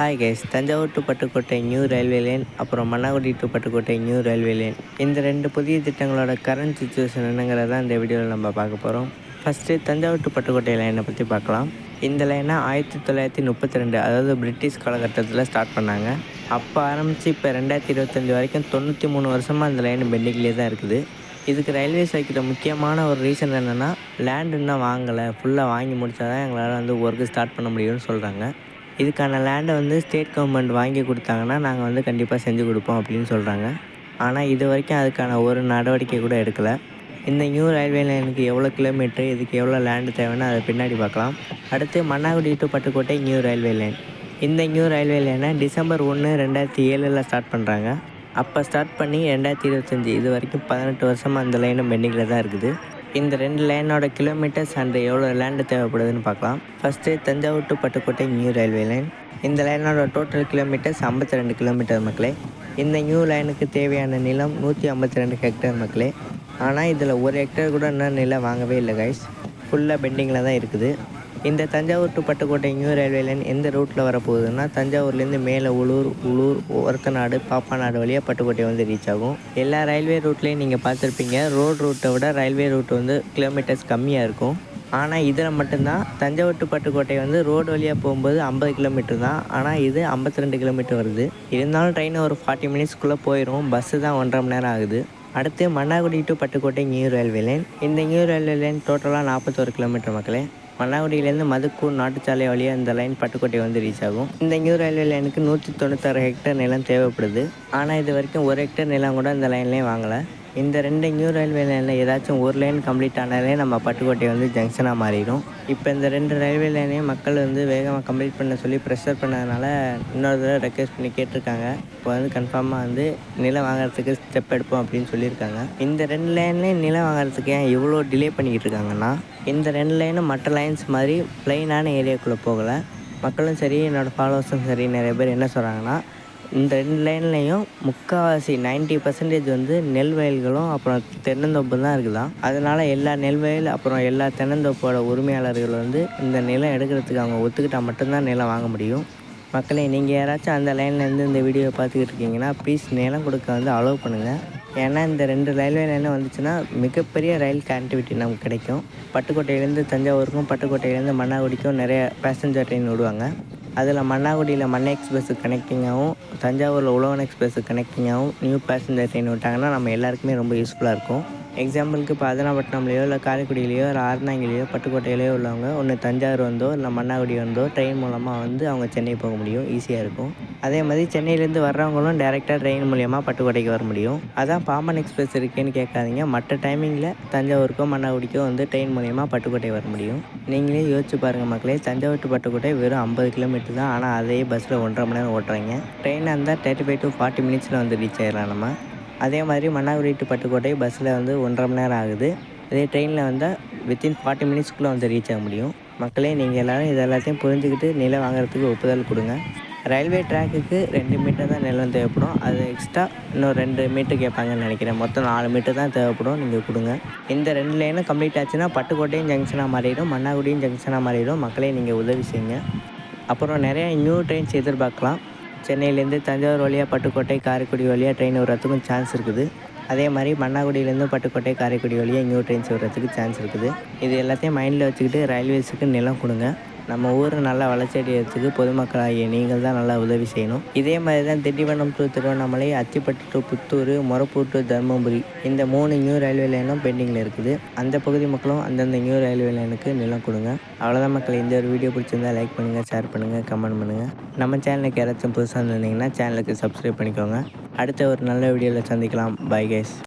Hi guys Thanjavur to Pattukkottai new railway line அப்புறம் Mannargudi to Pattukkottai new railway line இந்த ரெண்டு புதிய திட்டங்களோட current situation என்னங்கிறத இந்த வீடியோவில் நம்ம பார்க்க போகிறோம் ஃபஸ்ட்டு தஞ்சாவூர் டு பட்டுக்கோட்டை லைனை பற்றி பார்க்கலாம். இந்த லைனை ஆயிரத்தி தொள்ளாயிரத்தி முப்பத்தி ரெண்டு அதாவது பிரிட்டிஷ் காலகட்டத்தில் ஸ்டார்ட் பண்ணாங்க. அப்போ ஆரம்பித்து இப்போ ரெண்டாயிரத்தி இருபத்தஞ்சி வரைக்கும் தொண்ணூற்றி மூணு வருஷமாக இந்த லைன் பெண்டிங்லேயே தான் இருக்குது. இதுக்கு ரயில்வேஸ் வைக்கிற முக்கியமான ஒரு ரீசன் என்னென்னா லேண்ட் இன்னும் வாங்கலை ஃபுல்லாக வாங்கி முடித்தா தான் எங்களால் வந்து ஒர்க்கு ஸ்டார்ட் பண்ண முடியும்னு சொல்கிறாங்க இதுக்கான லேண்டை வந்து ஸ்டேட் கவர்மெண்ட் வாங்கி கொடுத்தாங்கன்னா நாங்கள் வந்து கண்டிப்பாக செஞ்சு கொடுப்போம் அப்படின்னு சொல்கிறாங்க ஆனால் இது வரைக்கும் அதுக்கான ஒரு நடவடிக்கை கூட எடுக்கலை. இந்த நியூ ரயில்வே லைனுக்கு எவ்வளோ கிலோமீட்ரு இதுக்கு எவ்வளோ லேண்டு தேவைன்னு அதை பின்னாடி பார்க்கலாம். அடுத்து Mannargudi to Pattukkottai new railway line இந்த நியூ ரயில்வே லைனை டிசம்பர் ஒன்று ரெண்டாயிரத்தி ஏழில் ஸ்டார்ட் பண்ணுறாங்க அப்போ ஸ்டார்ட் பண்ணி ரெண்டாயிரத்தி இருபத்தஞ்சி இது வரைக்கும் பதினெட்டு வருஷமாக அந்த லைனும் பெண்டிங்கில் தான் இருக்குது. இந்த ரெண்டு லைனோட கிலோமீட்டர்ஸ் அண்ட் எவ்வளோ லேண்டு தேவைப்படுதுன்னு பார்க்கலாம். First Thanjavur to Pattukkottai new railway line இந்த லைனோட டோட்டல் கிலோமீட்டர்ஸ் ஐம்பத்தி ரெண்டு கிலோமீட்டர் மக்களே. இந்த நியூ லைனுக்கு தேவையான நிலம் நூற்றி ஐம்பத்தி ரெண்டு ஹெக்டர் மக்களே. ஆனால் இதில் ஒரு ஹெக்டர் கூட இன்னும் நிலம் வாங்கவே இல்லை கைஸ் ஃபுல்லாக பெண்டிங்கில் தான் இருக்குது. இந்த Thanjavur to Pattukkottai new railway line எந்த ரூட்டில் வரப்போகுதுன்னா தஞ்சாவூர்லேருந்து மேலே உளூர் உளூர் ஒரத்தநாடு பாப்பாநாடு வழியாக பட்டுக்கோட்டை வந்து ரீச் ஆகும். எல்லா ரயில்வே ரூட்லேயும் நீங்கள் பார்த்துருப்பீங்க. ரோடு ரூட்டை விட ரயில்வே ரூட் வந்து கிலோமீட்டர்ஸ் கம்மியாக இருக்கும். ஆனால் இதில் மட்டும்தான். தஞ்சாவூர் டு பட்டுக்கோட்டை வந்து ரோடு வழியாக போகும்போது ஐம்பது கிலோமீட்டர் தான். ஆனால் இது ஐம்பத்தி ரெண்டு கிலோமீட்டர் வருது. இருந்தாலும் ட்ரெயின் ஒரு ஃபார்ட்டி மினிட்ஸ்க்குள்ளே போயிடும் பஸ்ஸு தான் ஒன்றரை மணி நேரம் ஆகுது. அடுத்து Mannargudi to Pattukkottai new railway line இந்த நியூ ரயில்வே லைன் டோட்டலாக நாற்பத்தோரு கிலோமீட்டர் மக்களே. மன்னாகுடியிலேருந்து மதுக்கூர் நாட்டுச்சாலை வழியாக இந்த லைன் பட்டுக்கோட்டை வந்து ரீச் ஆகும். இந்த நியூ ரயில்வே லைனுக்கு நூற்றி தொண்ணூத்தாறு ஹெக்டர் நிலம் தேவைப்படுது. ஆனால் இது வரைக்கும் ஒரு ஹெக்டர் நிலம் கூட இந்த லைன்லேயும் வாங்கலை. இந்த ரெண்டு நியூ ரயில்வே லைனில் ஏதாச்சும் ஒரு லைன் கம்ப்ளீட் ஆனாலே நம்ம பட்டுக்கோட்டை வந்து ஜங்ஷனாக மாறிடும். இப்போ இந்த ரெண்டு ரயில்வே லைனையும் மக்கள் வந்து வேகமாக கம்ப்ளீட் பண்ண சொல்லி ப்ரெஷர் பண்ணதுனால இன்னொரு தடவை ரெக்வஸ்ட் பண்ணி கேட்டிருக்காங்க. இப்போ வந்து கன்ஃபார்மாக வந்து நிலம் வாங்குறதுக்கு ஸ்டெப் எடுப்போம் அப்படின்னு சொல்லியிருக்காங்க. இந்த ரெண்டு லைன்லேயும் நிலம் வாங்குறதுக்கு ஏன் இவ்வளோ டிலே பண்ணிக்கிட்டு இருக்காங்கன்னா இந்த ரெண்டு லைனும் மற்ற லைன்ஸ் மாதிரி ப்ளைனான ஏரியாக்குள்ளே போகலை. மக்களும் சரி என்னோடய ஃபாலோவர்ஸும் சரி நிறைய பேர் என்ன சொல்கிறாங்கன்னா இந்த ரெண்டு லைன்லேயும் முக்கால்வாசி நைன்ட்டி பர்சன்டேஜ் வந்து நெல் வயல்களும் அப்புறம் தென்னந்தோப்பு தான் இருக்குதான் அதனால் எல்லா நெல் வயல் அப்புறம் எல்லா தென்னந்தோப்போட உரிமையாளர்கள் வந்து இந்த நிலம் எடுக்கிறதுக்கு அவங்க ஒத்துக்கிட்டால் மட்டும்தான் நிலம் வாங்க முடியும். மக்களே நீங்கள் யாராச்சும் அந்த லைன்லேருந்து இந்த வீடியோவை பார்த்துக்கிட்டு இருக்கீங்கன்னா ப்ளீஸ் நிலம் கொடுக்க வந்து அலோவ் பண்ணுங்கள் ஏன்னா இந்த ரெண்டு ரயில்வே லைனும் வந்துச்சுன்னா மிகப்பெரிய ரயில் கனெக்டிவிட்டி நமக்கு கிடைக்கும். பட்டுக்கோட்டையிலேருந்து தஞ்சாவூருக்கும் பட்டுக்கோட்டையிலேருந்து மன்னாகுடிக்கும் நிறைய பேசஞ்சர் ட்ரெயின் விடுவாங்க அதில் மன்னாகுடியில் மண்ணை எக்ஸ்பிரஸ் கனெக்டிங்காகவும் தஞ்சாவூரில் உழவன் எக்ஸ்பிரஸ் கனெக்டிங்காகவும் நியூ பேசஞ்சர் ட்ரெயின் விட்டாங்கன்னா நம்ம எல்லாருக்குமே ரொம்ப யூஸ்ஃபுல்லாக இருக்கும். எக்ஸாம்பிளுக்கு இப்போ இல்லை காரைக்குடியிலையோ இல்லை ஆர்னாங்கிலேயோ பட்டுக்கோட்டையிலையோ உள்ளவங்க ஒன்று தஞ்சாவூர் வந்தோ இல்லை மன்னாகுடி வந்தோ ட்ரெயின் மூலமாக வந்து அவங்க சென்னை போக முடியும். ஈஸியாக இருக்கும். அதே மாதிரி சென்னையிலேருந்து வர்றவங்களும் டேரெக்டாக ட்ரெயின் மூலியமாக பட்டுக்கோட்டைக்கு வர முடியும். அதான் பாம்பன் எக்ஸ்பிரஸ் இருக்கேன்னு கேட்காதீங்க. மற்ற டைமிங்கில் தஞ்சாவூருக்கோ மன்னாகுடிக்கோ வந்து ட்ரெயின் மூலியமாக பட்டுக்கோட்டை வர முடியும். நீங்களே யோசிச்சு பாருங்கள் மக்களே. தஞ்சாவூர் டு பட்டுக்கோட்டை வெறும் ஐம்பது கிலோமீட்டர் தான். ஆனால் அதே பஸ்ஸில் ஒன்றரை மணி நேரம் ஓட்டுறாங்க. ட்ரெயினாக இருந்தால் தேர்ட்டி ஃபைவ் டு ஃபார்ட்டி மினிட்ஸில் வந்து ரீச் ஆயிடலாம் நம்ம. அதே மாதிரி மன்னாகுடி டு பட்டுக்கோட்டை பஸ்ஸில் வந்து ஒன்றரை மணி நேரம் ஆகுது. அதே ட்ரெயினில் வந்தால் வித்தின் ஃபார்ட்டி மினிட்ஸ்க்குள்ளே வந்து ரீச் ஆக முடியும். மக்களே நீங்கள் எல்லோரும் இது எல்லாத்தையும் புரிஞ்சுக்கிட்டு நிலம் வாங்குறதுக்கு ஒப்புதல் கொடுங்க. ரயில்வே ட்ராக்குக்கு ரெண்டு மீட்டர் தான் நிலம் தேவைப்படும். அது எக்ஸ்ட்ரா இன்னும் ரெண்டு மீட்டர் கேட்பாங்கன்னு நினைக்கிறேன். மொத்தம் நாலு மீட்டர் தான் தேவைப்படும். நீங்கள் கொடுங்க. இந்த ரெண்டு லைனும் கம்ப்ளீட் ஆச்சுன்னா பட்டுக்கோட்டையும் ஜங்ஷனாக மாறிடும். மன்னாகுடியும் ஜங்ஷனாக மாறிடும். மக்களே நீங்கள் உதவி செய்யுங்க. அப்புறம் நிறையா நியூ ட்ரெயின்ஸ் எதிர்பார்க்கலாம். சென்னையிலேருந்து தஞ்சாவூர் வழியாக பட்டுக்கோட்டை காரைக்குடி வழியாக ட்ரெயின் வர்றதுக்கும் சான்ஸ் இருக்குது. அதே மாதிரி மன்னாகுடியிலேருந்து பட்டுக்கோட்டை காரைக்குடி வழியாக நியூ ட்ரெயின்ஸ் வர்றதுக்கு சான்ஸ் இருக்குது. இது எல்லாத்தையும் மைண்டில் வச்சுக்கிட்டு ரயில்வேஸுக்கு நிலம் கொடுங்க. நம்ம ஊர் நல்லா வளர்ச்சி அடையிறதுக்கு பொதுமக்களாகிய நீங்கள் தான் நல்லா உதவி செய்யணும். இதே மாதிரி தான் Tindivanam to Tiruvannamalai Athipattu to Puthur Morappur to Dharmapuri இந்த மூணு நியூ ரயில்வே லைனும் பெண்டிங்கில் இருக்குது. அந்த பகுதி மக்களும் அந்தந்த நியூ ரயில்வே லைனுக்கு நிலம் கொடுங்க. அவ்வளோதான் மக்கள் இந்த ஒரு வீடியோ பிடிச்சிருந்தா லைக் பண்ணுங்கள் ஷேர் பண்ணுங்கள் கமெண்ட் பண்ணுங்கள் நம்ம சேனலுக்கு யாராச்சும் புதுசாக இருந்தீங்கன்னா சேனலுக்கு சப்ஸ்கிரைப் பண்ணிக்கோங்க. அடுத்த ஒரு நல்ல வீடியோவில் சந்திக்கலாம். By case